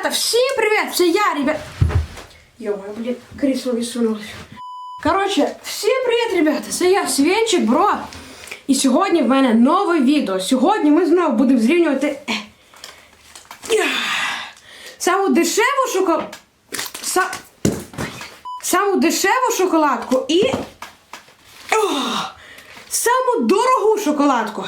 ребята, всім привіт! Це я, ребят. Йома, блін, крісло відсунулося. Коротше, всім привіт, ребята! Це я, Свєнчик, бро. І сьогодні в мене нове відео. Сьогодні ми знову будемо зрівнювати е, саму дешеву шоколадку. Саму дешеву шоколадку і о, саму дорогу шоколадку.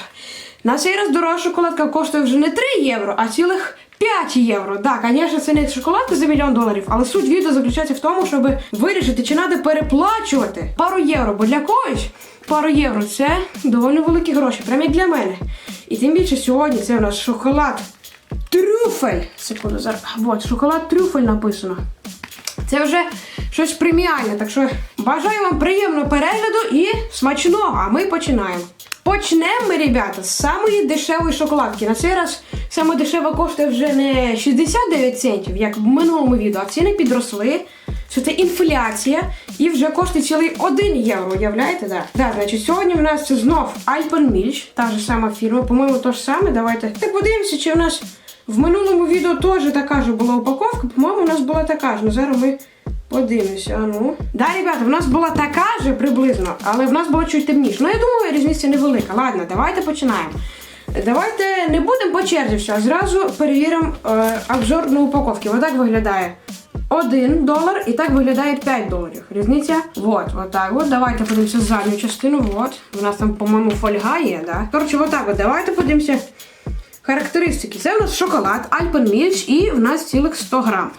На цей раз дорога шоколадка коштує вже не 3 євро, а цілих 5 євро. Так, звісно, це не шоколадка за мільйон доларів, але суть відео заключається в тому, щоб вирішити, чи треба переплачувати пару євро, бо для когось пару євро це доволі великі гроші, прямо як для мене. І тим більше сьогодні це у нас шоколад трюфель. Секунду, зараз. Вот, шоколад трюфель написано. Це вже щось преміальне, так що бажаю вам приємного перегляду і смачного, а ми починаємо. Почнемо ми, ребята, з самої дешевої шоколадки. На цей раз саме дешева коштує вже не 69 центів, як в минулому відео, а ціни підросли. Що це інфляція і вже коштує цілий 1 євро, уявляєте? Да. Да, значить, сьогодні в нас це знов Alpenmilch, та ж сама фірма, по-моєму, то ж саме. Давайте так подивимося, чи в нас в минулому відео теж така ж була упаковка. По-моєму, у нас була така ж. Ну зараз ми подивимося. А ну. Да, ребята, в нас була така ж приблизно, але в нас було чуть темніше. Ну, я думаю, різниця невелика. Ладно, давайте починаємо. Давайте не будемо по черзі все, а зразу перевіримо е, обзор на упаковки. Отак виглядає 1 долар і так виглядає 5 доларів. Різниця, вот, отак от. Давайте подивимося задню частину. Вот. У нас там, по-моєму, фольга є, да? Коротше, отак от. Давайте подивимося характеристики. Це у нас шоколад, Alpenmilch і в нас цілих 100 грам.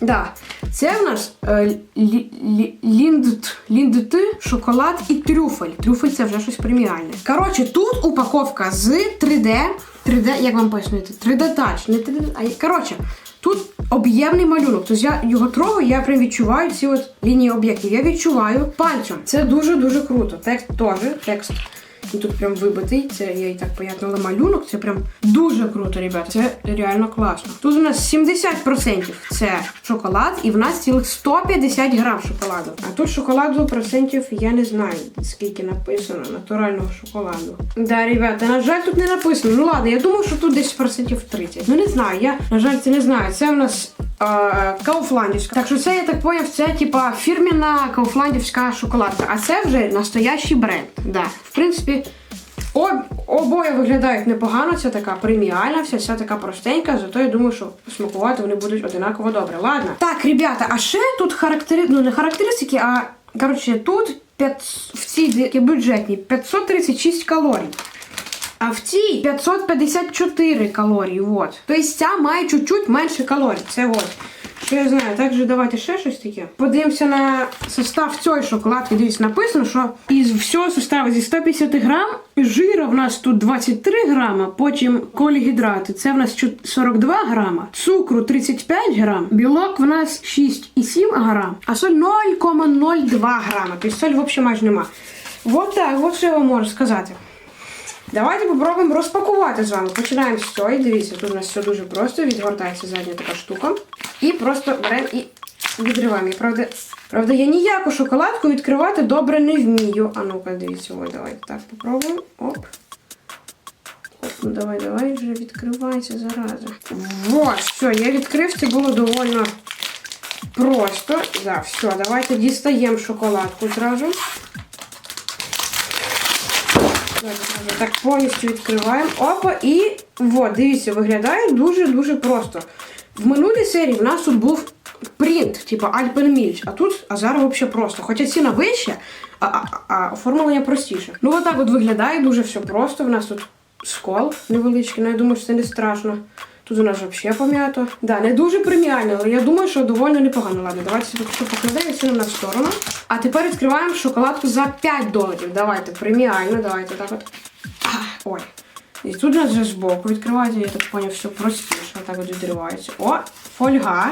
Да. Це в нас е, лі, лі, ліндт, ліндт, шоколад і трюфель. Трюфель це вже щось преміальне. Коротше, тут упаковка з 3D. 3D, як вам пояснити? 3D Touch. Не 3D, а коротше, тут об'ємний малюнок. Тобто я його трогаю, я прям відчуваю ці от лінії об'єктів. Я відчуваю пальцем. Це дуже-дуже круто. Текст теж. Текст. І тут прям вибитий, це я і так пояснила малюнок, це прям дуже круто, ребята. Це реально класно. Тут у нас 70% це шоколад, і в нас цілих 150 грам шоколаду. А тут шоколаду процентів я не знаю, скільки написано натурального шоколаду. Да, ребята, на жаль, тут не написано. Ну ладно, я думаю, що тут десь процентів 30. Ну не знаю, я на жаль це не знаю. Це у нас Кауфландівська. Так що це, я так поняв, це типа фірміна кауфландівська шоколадка. А це вже настоящий бренд. Да. В принципі, об, обоє виглядають непогано, це така преміальна, вся, вся така простенька, зато я думаю, що смакувати вони будуть одинаково добре. Ладно. Так, ребята, а ще тут характери... ну, не характеристики, а коротше, тут 5... в цій бюджетній 536 калорій. А в цій 554 калорії. Вот. Тобто ця має чуть-чуть менше калорій. Це от. Що я знаю, також давайте ще щось таке. Подивимося на состав цієї шоколадки. Дивіться, написано, що із всього составу зі 150 грам жира в нас тут 23 грама, потім колігідрати, це в нас 42 грама, цукру 35 грам, білок в нас 6,7 грам, а соль 0,02 грама. Тобто соль взагалі майже нема. Вот так, от що я вам можу сказати. Давайте попробуємо розпакувати з вами. Починаємо з цієї. Дивіться, тут у нас все дуже просто. Відгортається задня така штука. І просто беремо і відриваємо. І, правда, правда, я ніяку шоколадку відкривати добре не вмію. А ну-ка, дивіться, ой, давайте так попробуємо. Оп. Ну давай, давай вже відкривайся зараза. Вот, все, я відкрив, це було доволі просто. Да, все, давайте дістаємо шоколадку зразу. Так повністю відкриваємо. Опа, і от, дивіться, виглядає дуже-дуже просто. В минулій серії в нас тут був принт, типу Alpenmilch, а тут а зараз взагалі просто. Хоча ціна вища, а, а, а оформлення простіше. Ну, отак от виглядає дуже все просто. В нас тут скол невеличкий, ну я думаю, що це не страшно. Тут у нас взагалі пом'ято. Да, не дуже преміально, але я думаю, що доволі непогано. Ладно, давайте сюди покладемо ціну на сторону. А тепер відкриваємо шоколадку за 5 доларів. Давайте, преміально, давайте так от. Ой. І тут у нас вже збоку відкривається, я так поняв, все простіше. Отак от відривається. О, фольга.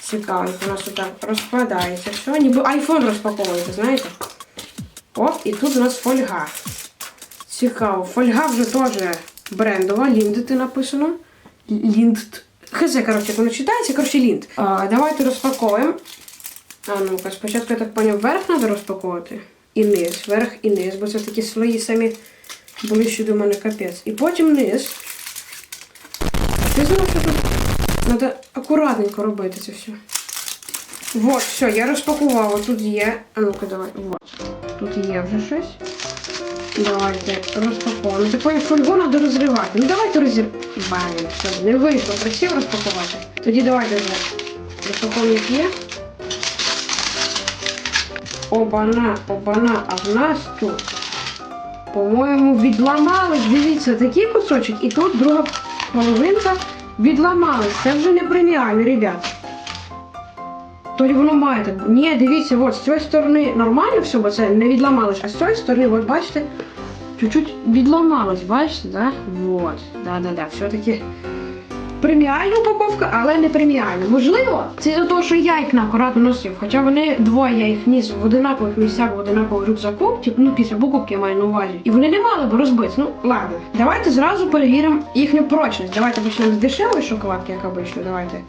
Цікаво, у нас тут так розкладається. Все, ніби айфон розпаковується, знаєте? Оп, і тут у нас фольга. Цікаво. Фольга вже теж брендова, ліндити написано. Лінд. Хз, як воно читається, коротше, лінд. А, давайте розпаковуємо. А ну-ка, спочатку, я так поняв, верх треба розпаковувати. І низ, верх і низ, бо це такі слої самі були ще до мене капець. І потім низ. Ти знав, що тут Треба акуратненько робити це все. Вот, все, я розпакувала. Тут є. А ну-ка, давай. Вот. Тут є вже щось. Давайте розпаковуємо. Такою фольгу треба розривати. Ну давайте розірваємо. Все, не вийшло красиво розпакувати. Тоді давайте вже розпаковуємо як є. Обана, обана, а в нас тут, по-моєму, відламались. Дивіться, такий кусочок, і тут друга половинка відламалась. Це вже не преміально, ребят. То воно має так. Ні, дивіться, от з цієї сторони нормально все, бо це не відламалось, а з цієї сторони, от бачите, чуть-чуть відламалось, бачите, да? Вот, да-да-да, все-таки преміальна упаковка, але не преміальна. Можливо, це за те, що я їх акуратно носив. Хоча вони двоє я їх ніс в одинакових місцях, в одинаковому рюкзаку, типу, ну після покупки я маю на увазі. І вони не мали б розбитися. Ну, ладно. Давайте зразу перевіримо їхню прочність. Давайте почнемо з дешевої шоколадки, як обично. Давайте.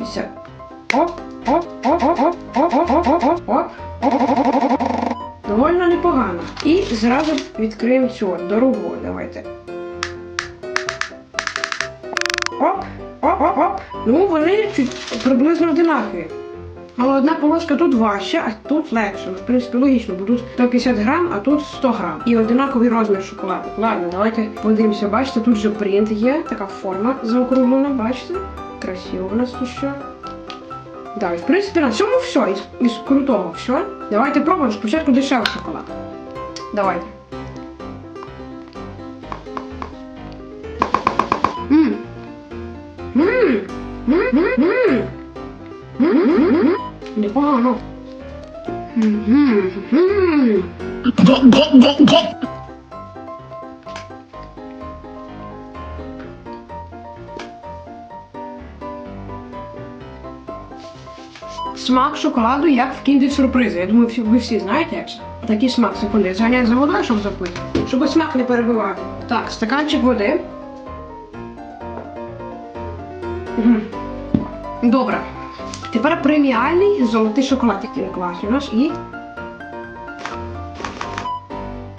Довольно непогано. І зразу відкриємо цю дорогу. Давайте. Оп, оп. Ну, вони приблизно одинакові. Але одна полоска тут важча, а тут легше. В принципі, логічно, бо тут 150 грам, а тут 100 грам. І одинаковий розмір шоколаду. Ладно, давайте подивимося, бачите, тут же принт є, така форма заокруглена, бачите? Красиво у нас тут ще. Да, в принципі на цьому все. Із, із крутого все. Давайте пробуємо спочатку дешевий шоколад. Давайте. Мм. Мм. Мм. Мм. Мм. Непогано. Мм. Мм. Смак шоколаду як в кіндер сюрпризи. Я думаю, ви всі знаєте, як це. Такий смак, секунди, зганяю за водою, щоб запити. Щоб смак не перебивати. Так, стаканчик води. Добре. Тепер преміальний золотий шоколад, який він класний у нас і.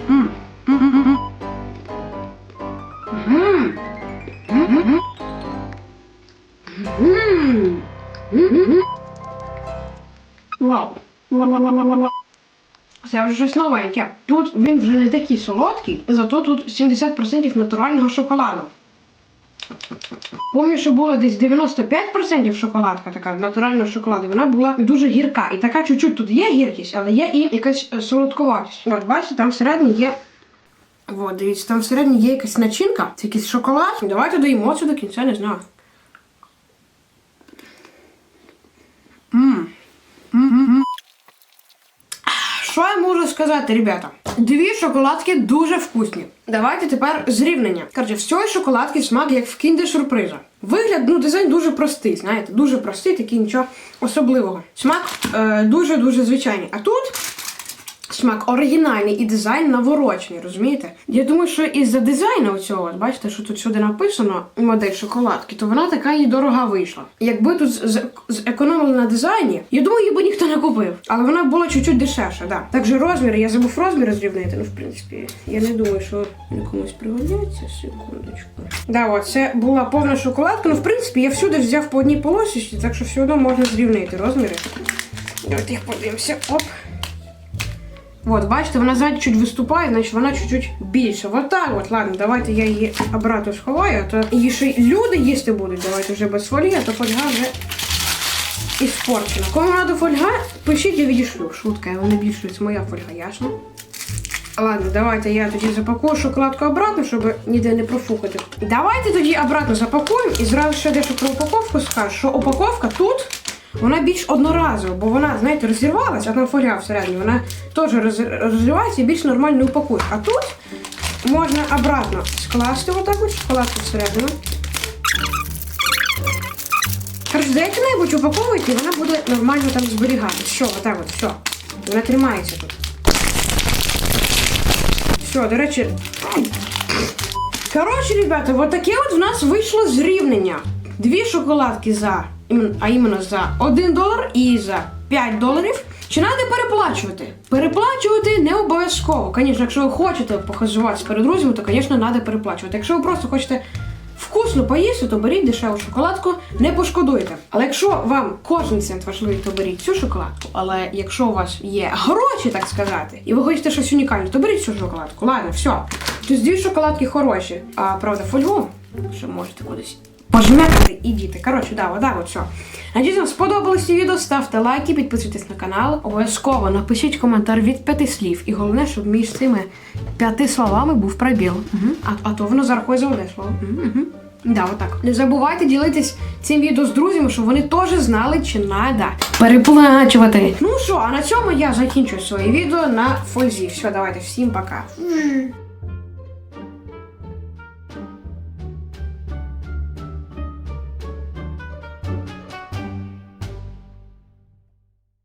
М. М-м-м-м. Мгм. Мгм. Мгм. Вау. Це вже щось новеньке. Тут він вже не такий солодкий, зато тут 70% натурального шоколаду. Помню, що було десь 95% шоколадка, така натурального шоколаду. Вона була дуже гірка. І така чуть-чуть тут є гіркість, але є і якась е, солодковатість. От бачите, там всередині є. От, дивіться, там всередині є якась начинка, це якийсь шоколад. Давайте доїмо це до кінця, не знаю. Що я можу сказати, ребята? Дві шоколадки дуже вкусні. Давайте тепер зрівнення. Коротше, в шоколадки смак як в кінде сюрприза. Вигляд, ну, дизайн дуже простий, знаєте, дуже простий, такий нічого особливого. Смак е, дуже-дуже звичайний. А тут смак оригінальний і дизайн наворочений, розумієте? Я думаю, що із-за дизайну оцього, от бачите, що тут сюди написано модель шоколадки, то вона така їй дорога вийшла. Якби тут зекономили на дизайні, я думаю, її би ніхто не купив. Але вона була чуть-чуть дешевша, да. Також розміри, я забув розміри зрівнити, ну в принципі, я не думаю, що комусь пригодяться. Секундочку. Да, от це була повна шоколадка. Ну, в принципі, я всюди взяв по одній полосі, так що все одно можна зрівнити розміри. Давайте їх подивимося. Оп. Вот, бачите, вона ззаді чуть виступає, значить вона чуть-чуть більше. Вот так от, ладно, давайте я її обратно сховаю, а то її ще люди їсти будуть. Давайте вже без фольги, а то фольга вже іспорчена. Кому треба фольга, пишіть, я відійшлю. Шутка, вона більше моя фольга, ясно? Ладно, давайте я тоді запакую шоколадку обратно, щоб ніде не профукати. Давайте тоді обратно запакуємо і зразу ще дещо про упаковку скажу, що упаковка тут вона більш одноразова, бо вона, знаєте, розірвалася, а там фольга всередині, вона теж роз- розривається і більш нормально упакує. А тут можна обратно скласти отак от шоколадку всередину. Коротше, за як-небудь упаковуєте, і вона буде нормально там зберігатися. Що, отак от, все. Вона тримається тут. Все, до речі. Коротше, ребята, вот таке от в нас вийшло зрівнення. Дві шоколадки за, а іменно за 1 долар і за 5 доларів. Чи треба переплачувати? Переплачувати не обов'язково. Звісно, якщо ви хочете похизуватися перед друзями, то, звісно, треба переплачувати. Якщо ви просто хочете вкусно поїсти, то беріть дешеву шоколадку, не пошкодуєте. Але якщо вам кожен цент важливий, то беріть цю шоколадку. Але якщо у вас є гроші, так сказати, і ви хочете щось унікальне, то беріть цю шоколадку. Ладно, все. Тобто дві шоколадки хороші. А правда, фольгу, що можете кудись. Пожмякати і діти. Коротше, да, отак от все. Надіюсь, вам сподобалось це відео, ставте лайки, підписуйтесь на канал. Обов'язково напишіть коментар від п'яти слів. І головне, щоб між цими п'яти словами був пробіл. Угу. А, а то воно зарахує за одне слово. Угу, угу. Да, отак. Не забувайте ділитись цим відео з друзями, щоб вони теж знали, чи надо переплачувати. Ну що, а на цьому я закінчую своє відео на фользі. Все, давайте, всім пока.